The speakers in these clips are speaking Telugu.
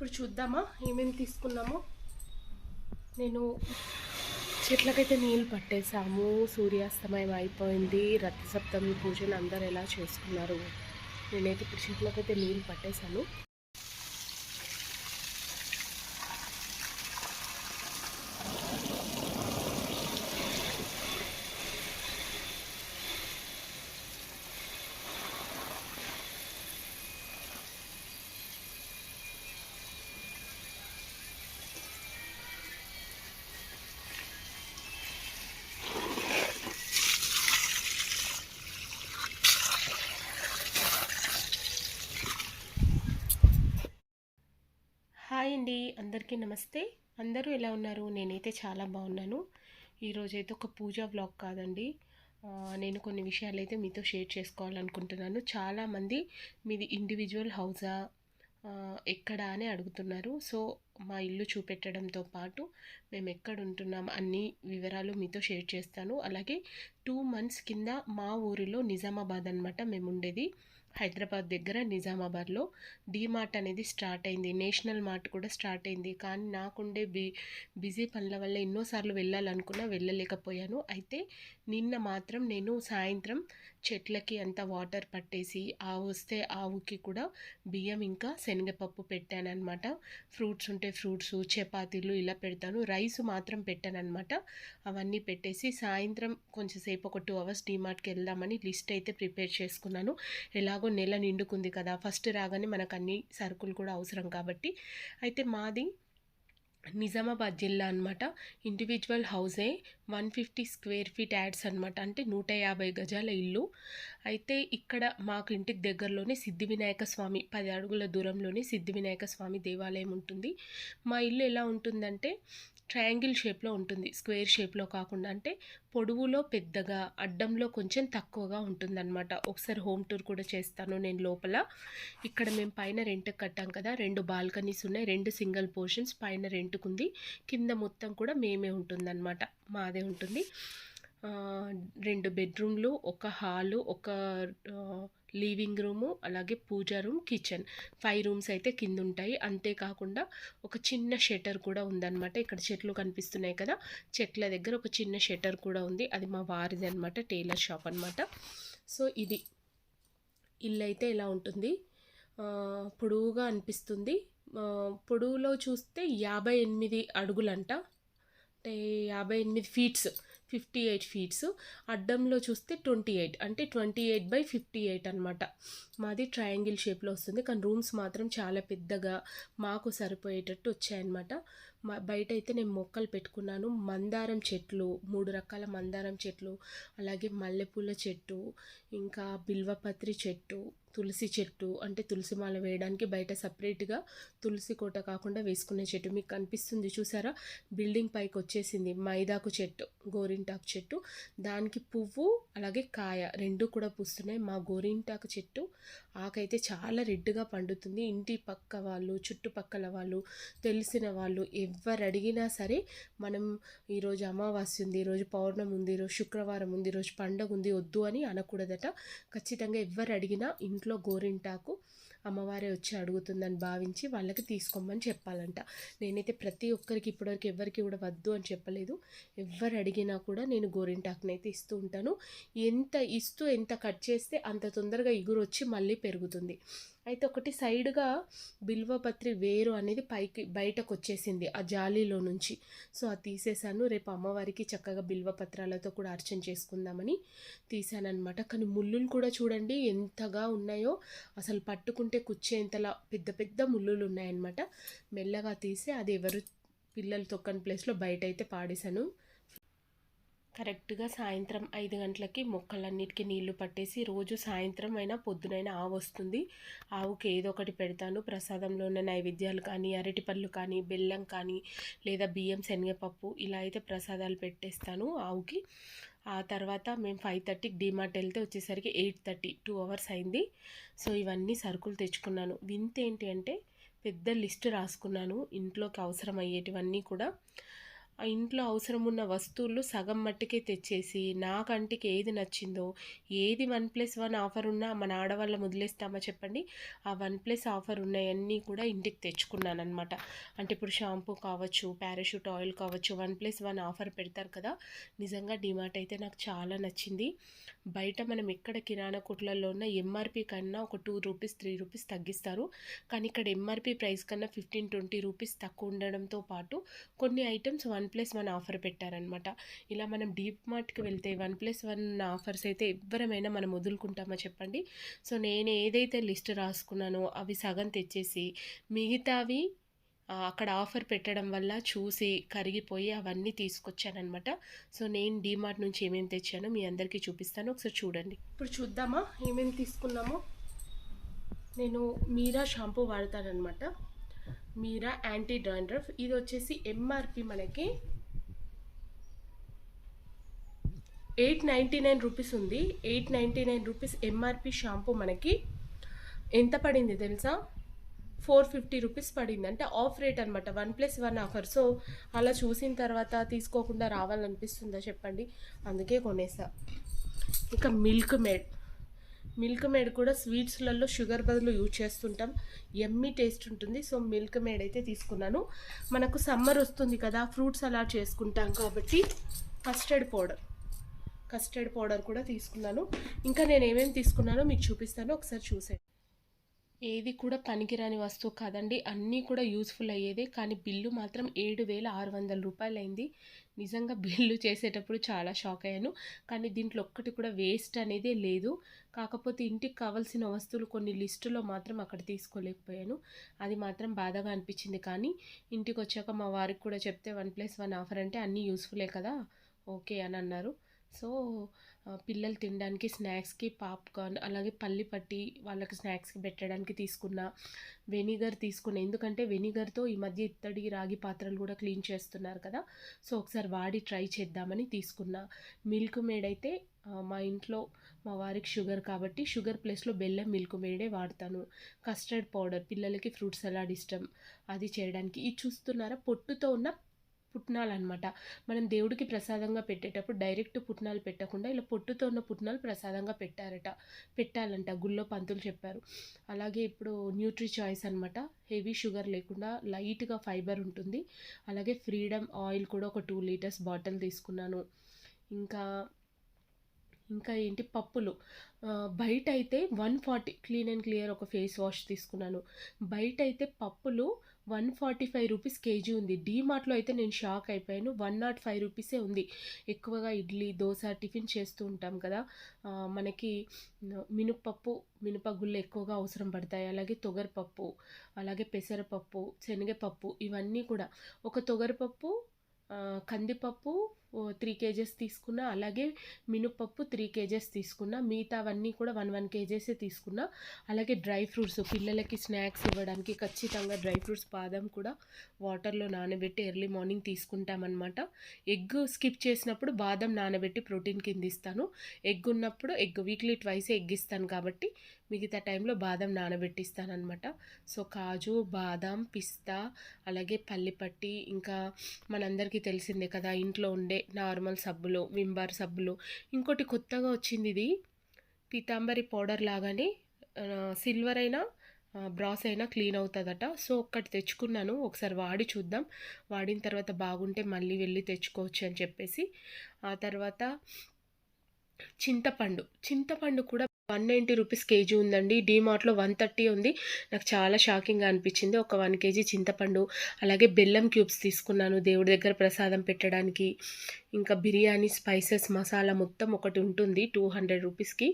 ఇప్పుడు చూద్దామా? ఏమేమి తీసుకున్నామో? నేను చెట్లకైతే నీళ్ళు పట్టేశాము. సూర్యాస్తమయం అయిపోయింది. రథసప్తమి పూజలు అందరు ఎలా చేసుకున్నారు? నేనైతే ఇప్పుడు చెట్లకైతే నీళ్ళు పట్టేశాను. అండి. అందరికీ నమస్తే. అందరూ ఎలా ఉన్నారు? నేనైతే చాలా బాగున్నాను. ఈరోజైతే ఒక పూజా బ్లాగ్ కాదండి. నేను కొన్ని విషయాలు అయితే మీతో షేర్ చేసుకోవాలనుకుంటున్నాను. చాలామంది మీది ఇండివిజువల్ హౌజా ఆ, ఎక్కడ అని అడుగుతున్నారు. సో మా ఇల్లు చూపెట్టడంతో పాటు మేము ఎక్కడ ఉంటున్నాం అన్ని వివరాలు మీతో షేర్ చేస్తాను. అలాగే టూ మంత్స్ కింద మా ఊరిలో నిజామాబాద్ అనమాట మేము ఉండేది హైదరాబాద్ దగ్గర నిజామాబాద్లో డీమార్ట్ అనేది స్టార్ట్ అయింది. నేషనల్ మార్ట్ కూడా స్టార్ట్ అయింది. కానీ నాకుండే బి బిజీ పనుల వల్ల ఎన్నోసార్లు వెళ్ళాలనుకున్నా వెళ్ళలేకపోయాను. అయితే నిన్న మాత్రం నేను సాయంత్రం చెట్లకి అంతా వాటర్ పట్టేసి ఆవు వస్తే ఆవుకి కూడా బియ్యం ఇంకా శనగపప్పు పెట్టానన్నమాట. ఫ్రూట్స్ ఉంటే ఫ్రూట్స్ చపాతీలు ఇలా పెడతాను. రైస్ మాత్రం పెట్టానమాట అవన్నీ పెట్టేసి సాయంత్రం కొంచెంసేపు ఒక టూ అవర్స్ డీమార్ట్కి వెళ్దామని లిస్ట్ అయితే ప్రిపేర్ చేసుకున్నాను. ఎలా ఎలాగో నెల నిండుకుంది కదా ఫస్ట్ రాగానే మనకు అన్ని సరుకులు కూడా అవసరం కాబట్టి. అయితే మాది నిజామాబాద్ జిల్లా అనమాట individual హౌసే one fifty square feet yards అనమాట అంటే నూట యాభై గజాల ఇల్లు. అయితే ఇక్కడ మాకు ఇంటికి దగ్గరలోనే సిద్ధి వినాయక స్వామి పది అడుగుల దూరంలోనే సిద్ధి వినాయక స్వామి దేవాలయం ఉంటుంది. మా ఇల్లు ఎలా ఉంటుందంటే ట్రయాంగిల్ షేప్లో ఉంటుంది. స్క్వేర్ షేప్లో కాకుండా అంటే పొడవులో పెద్దగా అడ్డంలో కొంచెం తక్కువగా ఉంటుందన్నమాట. ఒకసారి హోమ్ టూర్ కూడా చేస్తాను నేను లోపల. ఇక్కడ మేము పైన రెంట్కి కట్టాం కదా రెండు బాల్కనీస్ ఉన్నాయి రెండు సింగిల్ పోర్షన్స్ పైన రెంట్కు ఉంది కింద మొత్తం కూడా మేమే ఉంటుందన్నమాట. మాదే ఉంటుంది. రెండు బెడ్రూమ్లు ఒక హాలు ఒక లివింగ్ రూము అలాగే puja room kitchen. Five rooms అయితే కింద ఉంటాయి అంతేకాకుండా ఒక చిన్న షెటర్ కూడా ఉందన్నమాట. ఇక్కడ చెట్లు కనిపిస్తున్నాయి కదా. చెట్ల దగ్గర ఒక చిన్న షెటర్ కూడా ఉంది. అది మా వారిది అనమాట టైలర్ షాప్ అనమాట సో ఇది. ఇల్లు అయితే ఇలా ఉంటుంది పొడవుగా అనిపిస్తుంది. పొడవులో చూస్తే యాభై ఎనిమిది అడుగులంట. అంటే యాభై ఎనిమిది ఫీట్స్ ఫిఫ్టీ ఎయిట్ ఫీట్స్ అడ్డంలో చూస్తే ట్వంటీ ఎయిట్ అంటే twenty eight by fifty eight అనమాట మాది ట్రయాంగిల్ షేప్లో వస్తుంది కానీ రూమ్స్ మాత్రం చాలా పెద్దగా మాకు సరిపోయేటట్టు వచ్చాయన్నమాట. బయట అయితే నేను మొక్కలు పెట్టుకున్నాను. మందారం చెట్లు మూడు రకాల మందారం చెట్లు అలాగే మల్లెపూల చెట్టు ఇంకా బిల్వపత్రి చెట్టు తులసి చెట్టు అంటే తులసి మాల వేయడానికి బయట సపరేట్గా తులసి కోట కాకుండా వేసుకునే చెట్టు. మీకు కనిపిస్తుంది చూసారా? బిల్డింగ్ పైకి వచ్చేసింది మైదాకు చెట్టు గోరింటాకు చెట్టు. దానికి పువ్వు అలాగే కాయ రెండు కూడా పూస్తున్నాయి. మా గోరింటాకు చెట్టు ఆకైతే చాలా రెడ్గా పండుతుంది. ఇంటి పక్క వాళ్ళు చుట్టుపక్కల వాళ్ళు తెలిసిన వాళ్ళు ఎవరు అడిగినా సరే మనం ఈరోజు అమావాస్య ఉంది ఈరోజు పౌర్ణమి ఉంది ఈరోజు శుక్రవారం ఉంది ఈరోజు పండగ ఉంది వద్దు అని అనకూడదట. ఖచ్చితంగా ఎవరు అడిగినా ఇంట్లో గోరింటాకు అమ్మవారే వచ్చి అడుగుతుందని భావించి వాళ్ళకి తీసుకోమని చెప్పాలంట. నేనైతే ప్రతి ఒక్కరికి ఇప్పటివరకు ఎవరికి కూడా వద్దు అని చెప్పలేదు. ఎవరు అడిగినా కూడా నేను గోరింటాకునైతే ఇస్తూ ఉంటాను. ఎంత ఇస్తూ ఎంత కట్ చేస్తే అంత తొందరగా ఇగురు వచ్చి మళ్ళీ పెరుగుతుంది. అయితే ఒకటి సైడ్గా బిల్వపత్రి వేరు అనేది పైకి బయటకు వచ్చేసింది ఆ జాలీలో నుంచి. సో అది తీసేసాను రేపు అమ్మవారికి చక్కగా బిల్వపత్రాలతో కూడా అర్చన చేసుకుందామని తీశానమాట కానీ ముళ్ళులు కూడా చూడండి ఎంతగా ఉన్నాయో. అసలు పట్టుకుంటే కుచ్చేంతలా పెద్ద పెద్ద ముళ్ళులు ఉన్నాయన్నమాట. మెల్లగా తీసి అది ఎవరు పిల్లలు తొక్కని ప్లేస్లో బయట అయితే పాడేశాను. కరెక్ట్గా సాయంత్రం ఐదు గంటలకి మొక్కలన్నిటికీ నీళ్ళు పట్టేసి రోజు సాయంత్రం అయినా పొద్దునైనా ఆవు వస్తుంది. ఆవుకి ఏదో ఒకటి పెడతాను. ప్రసాదంలో ఉన్న నైవేద్యాలు కానీ అరటిపళ్ళు కానీ బెల్లం కానీ లేదా బియ్యం శనగపప్పు ఇలా అయితే ప్రసాదాలు పెట్టేస్తాను ఆవుకి. ఆ తర్వాత మేము ఫైవ్ థర్టీకి డిమార్ట్ వెళ్తే వచ్చేసరికి ఎయిట్ థర్టీ టూ అవర్స్ అయింది. సో ఇవన్నీ సరుకులు తెచ్చుకున్నాను. వింత ఏంటి అంటే పెద్ద లిస్ట్ రాసుకున్నాను. ఇంట్లోకి అవసరం అయ్యేటివన్నీ కూడా ఇంట్లో అవసరం ఉన్న వస్తువులు సగం మట్టుకే తెచ్చేసి నా కంటికి ఏది నచ్చిందో ఏది వన్ ప్లస్ వన్ ఆఫర్ ఉన్నా మన ఆడవాళ్ళ వదిలేస్తామా చెప్పండి? ఆ వన్ ప్లస్ ఆఫర్ ఉన్నాయన్నీ కూడా ఇంటికి తెచ్చుకున్నాను అనమాట అంటే ఇప్పుడు షాంపూ కావచ్చు పారాషూట్ ఆయిల్ కావచ్చు వన్ ప్లస్ వన్ ఆఫర్ పెడతారు కదా? నిజంగా డిమార్ట్ అయితే నాకు చాలా నచ్చింది. బయట మనం ఎక్కడ కిరాణా కొట్లలో ఉన్న ఎంఆర్పి కన్నా ఒక టూ రూపీస్ త్రీ రూపీస్ తగ్గిస్తారు. కానీ ఇక్కడ ఎంఆర్పి ప్రైస్ కన్నా ఫిఫ్టీన్ ట్వంటీ రూపీస్ తక్కువ ఉండడంతో పాటు కొన్ని items one plus one offer పెట్టారనమాట ఇలా మనం డీప్ మార్ట్కి వెళ్తే వన్ ప్లస్ వన్ ఆఫర్స్ అయితే ఎవ్వరమైనా మనం వదులుకుంటామా చెప్పండి? సో నేను ఏదైతే లిస్ట్ రాసుకున్నానో అవి సగం తెచ్చేసి మిగతావి అక్కడ ఆఫర్ పెట్టడం వల్ల చూసి కరిగిపోయి అవన్నీ తీసుకొచ్చానమాట సో నేను డీమార్ట్ నుంచి ఏమేమి తెచ్చానో మీ అందరికీ చూపిస్తాను. ఒకసారి చూడండి. ఇప్పుడు చూద్దామా ఏమేమి తీసుకున్నామో? నేను మీరా షాంపూ వాడతానమాట మీరా యాంటీ డాండ్రఫ్ ఇది వచ్చేసి ఎంఆర్పి మనకి ఎయిట్ నైంటీ నైన్ రూపీస్ ఉంది. Eight ninety nine rupees MRP shampoo మనకి. ఎంత పడింది తెలుసా? ఫోర్ ఫిఫ్టీ రూపీస్ పడింది. అంటే ఆఫ్ రేట్ అనమాట one plus one offer. So అలా చూసిన తర్వాత తీసుకోకుండా రావాలనిపిస్తుందా చెప్పండి? అందుకే కొనేసా. ఇంకా మిల్క్ మేడ్. మిల్క్ మేడ్ కూడా స్వీట్స్లలో షుగర్ బదులు యూజ్ చేస్తుంటాం. ఎమ్మి టేస్ట్ ఉంటుంది. సో మిల్క్ మేడ్ అయితే తీసుకున్నాను. మనకు సమ్మర్ వస్తుంది కదా ఫ్రూట్స్ అలా చేసుకుంటాం కాబట్టి కస్టర్డ్ పౌడర్. కస్టర్డ్ పౌడర్ కూడా తీసుకున్నాను. ఇంకా నేను ఏమేమి తీసుకున్నానో మీకు చూపిస్తాను. ఒకసారి చూసే ఏది కూడా పనికిరాని వస్తువు కాదండి. అన్నీ కూడా యూస్ఫుల్ అయ్యేదే. కానీ బిల్లు మాత్రం ఏడు వేల ఆరు వందల రూపాయలు అయింది నిజంగా బిల్లు చేసేటప్పుడు చాలా షాక్ అయ్యాను. కానీ దీంట్లో ఒక్కటి కూడా వేస్ట్ అనేది లేదు. కాకపోతే ఇంటికి కావాల్సిన వస్తువులు కొన్ని లిస్టులో మాత్రం అక్కడ తీసుకోలేకపోయాను. అది మాత్రం బాధగా అనిపించింది. కానీ ఇంటికి వచ్చాక మా వారికి కూడా చెప్తే వన్ ప్లస్ వన్ ఆఫర్ అంటే అన్నీ యూస్ఫులే కదా. ఓకే అని అన్నారు. సో పిల్లలు తినడానికి స్నాక్స్కి పాప్కార్న్ అలాగే పల్లి పట్టి వాళ్ళకి స్నాక్స్కి పెట్టడానికి తీసుకున్న వెనిగర్ తీసుకున్న ఎందుకంటే వెనిగర్తో ఈ మధ్య ఇత్తడి రాగి పాత్రలు కూడా క్లీన్ చేస్తున్నారు కదా. సో ఒకసారి వాడి ట్రై చేద్దామని తీసుకున్న మిల్క్ మేడ్ అయితే మా ఇంట్లో మా వారికి షుగర్ కాబట్టి షుగర్ ప్లేస్లో బెల్లం మిల్క్ మేడే వాడతాను. కస్టర్డ్ పౌడర్ పిల్లలకి ఫ్రూట్ సలాడ్ ఇష్టం అది చేయడానికి. ఇది చూస్తున్నారా? పొట్టుతో ఉన్న పుట్నాలు అనమాట మనం దేవుడికి ప్రసాదంగా పెట్టేటప్పుడు డైరెక్ట్ పుట్నాలు పెట్టకుండా ఇలా పొట్టుతో ఉన్న పుట్నాలు ప్రసాదంగా పెట్టారట. పెట్టాలంట. గుళ్ళో పంతులు చెప్పారు. అలాగే ఇప్పుడు న్యూట్రీ చాయిస్ అనమాట హెవీ షుగర్ లేకుండా లైట్గా ఫైబర్ ఉంటుంది. అలాగే ఫ్రీడమ్ ఆయిల్ కూడా ఒక టూ లీటర్స్ బాటిల్ తీసుకున్నాను. ఇంకా ఇంకా ఏంటి? పప్పులు. బయట అయితే one forty clean and clear ఒక ఫేస్ వాష్ తీసుకున్నాను. బయట అయితే పప్పులు one forty five rupees KG ఉంది. డీమార్ట్లో అయితే నేను షాక్ అయిపోయాను. వన్ నాట్ ఫైవ్ రూపీసే ఉంది. ఎక్కువగా ఇడ్లీ దోశ టిఫిన్ చేస్తూ ఉంటాం కదా. మనకి మినపప్పు మినపగుళ్ళు ఎక్కువగా అవసరం పడతాయి. అలాగే తొగరపప్పు అలాగే పెసరపప్పు శనగపప్పు ఇవన్నీ కూడా. ఒక తొగరపప్పు కందిపప్పు త్రీ కేజెస్ తీసుకున్నా అలాగే మినపప్పు త్రీ కేజెస్ తీసుకున్నా మిగతావన్నీ కూడా వన్ వన్ కేజెసే తీసుకున్నా. అలాగే డ్రై ఫ్రూట్స్ పిల్లలకి స్నాక్స్ ఇవ్వడానికి ఖచ్చితంగా డ్రై ఫ్రూట్స్ బాదం కూడా వాటర్లో నానబెట్టి ఎర్లీ మార్నింగ్ తీసుకుంటామన్నమాట. ఎగ్ స్కిప్ చేసినప్పుడు బాదం నానబెట్టి ప్రోటీన్ కింద ఇస్తాను. ఎగ్ ఉన్నప్పుడు ఎగ్ వీక్లీ ట్వైస్ ఎగ్ ఇస్తాను కాబట్టి మిగతా టైంలో బాదం నానబెట్టిస్తాను అనమాట సో కాజు బాదం పిస్తా అలాగే పల్లిపట్టి ఇంకా మనందరికీ తెలిసిందే కదా ఇంట్లో ఉండే నార్మల్ సబ్బులు వింబార్ సబ్బులు. ఇంకోటి కొత్తగా వచ్చింది ఇది. పీతాంబరి పౌడర్ లాగానే సిల్వర్ అయినా బ్రాస్ అయినా క్లీన్ అవుతుందట. సో ఒక్కటి తెచ్చుకున్నాను. ఒకసారి వాడి చూద్దాం. వాడిన తర్వాత బాగుంటే మళ్ళీ వెళ్ళి తెచ్చుకోవచ్చు అని చెప్పేసి. ఆ తర్వాత చింతపండు. చింతపండు కూడా వన్ నైంటీ రూపీస్ కేజీ ఉందండి. డీమార్ట్లో వన్ థర్టీ ఉంది. నాకు చాలా షాకింగ్గా అనిపించింది. ఒక వన్ కేజీ చింతపండు అలాగే బెల్లం క్యూబ్స్ తీసుకున్నాను దేవుడి దగ్గర ప్రసాదం పెట్టడానికి. ఇంకా బిర్యానీ స్పైసెస్ మసాలా మొత్తం ఒకటి ఉంటుంది టూ హండ్రెడ్ రూపీస్కి.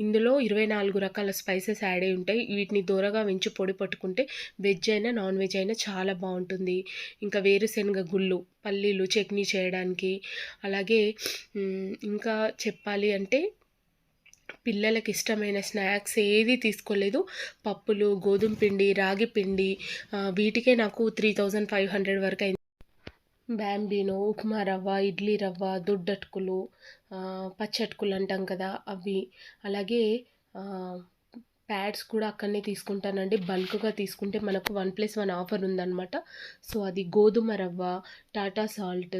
ఇందులో ఇరవై నాలుగు రకాల స్పైసెస్ యాడ్ అయి ఉంటాయి. వీటిని దూరగా వెంచి పొడి పట్టుకుంటే వెజ్ అయినా నాన్ వెజ్ అయినా చాలా బాగుంటుంది. ఇంకా వేరుశనగ గుళ్ళు పల్లీలు చట్నీ చేయడానికి. అలాగే ఇంకా చెప్పాలి అంటే పిల్లలకి ఇష్టమైన స్నాక్స్ ఏది తీసుకోలేదు. పప్పులు గోధుమ పిండి రాగి పిండి వీటికే నాకు త్రీ థౌజండ్ ఫైవ్ హండ్రెడ్ వరకు అయింది. బ్యాంబీనో ఉప్మా రవ్వ ఇడ్లీ రవ్వ దొడ్డటుకులు ఆ, పచ్చటుకులు అంటాం కదా అవి. అలాగే ప్యాడ్స్ కూడా అక్కడనే తీసుకుంటానండి. బల్క్గా తీసుకుంటే మనకు వన్ ప్లస్ వన్ ఆఫర్ ఉందన్నమాట. సో అది గోధుమ రవ్వ టాటా సాల్ట్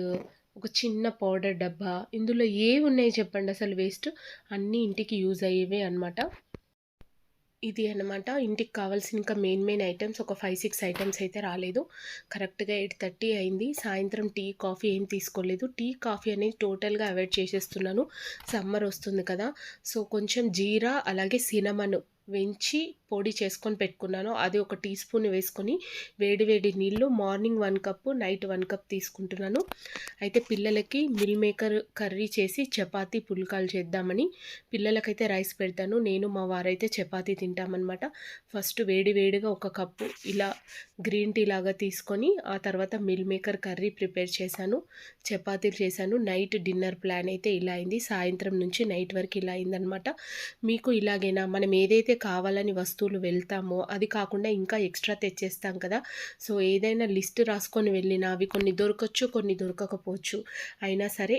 ఒక చిన్న పౌడర్ డబ్బా. ఇందులో ఏవి ఉన్నాయి చెప్పండి అసలు వేస్ట్? అన్నీ ఇంటికి యూజ్ అయ్యేవే అనమాట ఇది అనమాట ఇంటికి కావాల్సిన ఇంకా మెయిన్ మెయిన్ ఐటమ్స్ ఒక ఫైవ్ సిక్స్ ఐటమ్స్ అయితే రాలేదు. కరెక్ట్గా ఎయిట్ థర్టీ అయింది. సాయంత్రం టీ కాఫీ ఏం తీసుకోలేదు. టీ కాఫీ అనేది టోటల్గా అవాయిడ్ చేసేస్తున్నాను. సమ్మర్ వస్తుంది కదా. సో కొంచెం జీరా అలాగే సినమన్ వెంచి పొడి చేసుకొని పెట్టుకున్నాను. అది ఒక టీ స్పూన్ వేసుకొని వేడి వేడి నీళ్ళు morning one cup night one cup తీసుకుంటున్నాను. అయితే పిల్లలకి మిల్ మేకర్ కర్రీ చేసి చపాతీ పుల్కాలు చేద్దామని పిల్లలకైతే రైస్ పెడతాను. నేను మా వారైతే చపాతీ తింటామన్నమాట. ఫస్ట్ వేడి వేడిగా ఒక కప్పు ఇలా గ్రీన్ టీ లాగా తీసుకొని ఆ తర్వాత మిల్ మేకర్ కర్రీ ప్రిపేర్ చేశాను. చపాతీలు చేశాను. నైట్ డిన్నర్ ప్లాన్ అయితే ఇలా అయింది. సాయంత్రం నుంచి నైట్ వరకు ఇలా అయిందనమాట మీకు ఇలాగైనా? మనం ఏదైతే కావాలని వస్తువులు వెళ్తామో అది కాకుండా ఇంకా ఎక్స్ట్రా తెచ్చేస్తాం కదా. సో ఏదైనా లిస్ట్ రాసుకొని వెళ్ళినా అవి కొన్ని దొరకచ్చు కొన్ని దొరకకపోవచ్చు. అయినా సరే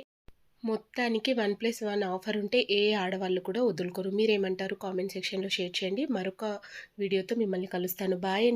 మొత్తానికి వన్ ప్లస్ వన్ ఆఫర్ ఉంటే ఏ ఆడవాళ్ళు కూడా వదులుకోరు. మీరేమంటారు? కామెంట్ సెక్షన్లో షేర్ చేయండి. మరొక వీడియోతో మిమ్మల్ని కలుస్తాను. బాయ్ అండి.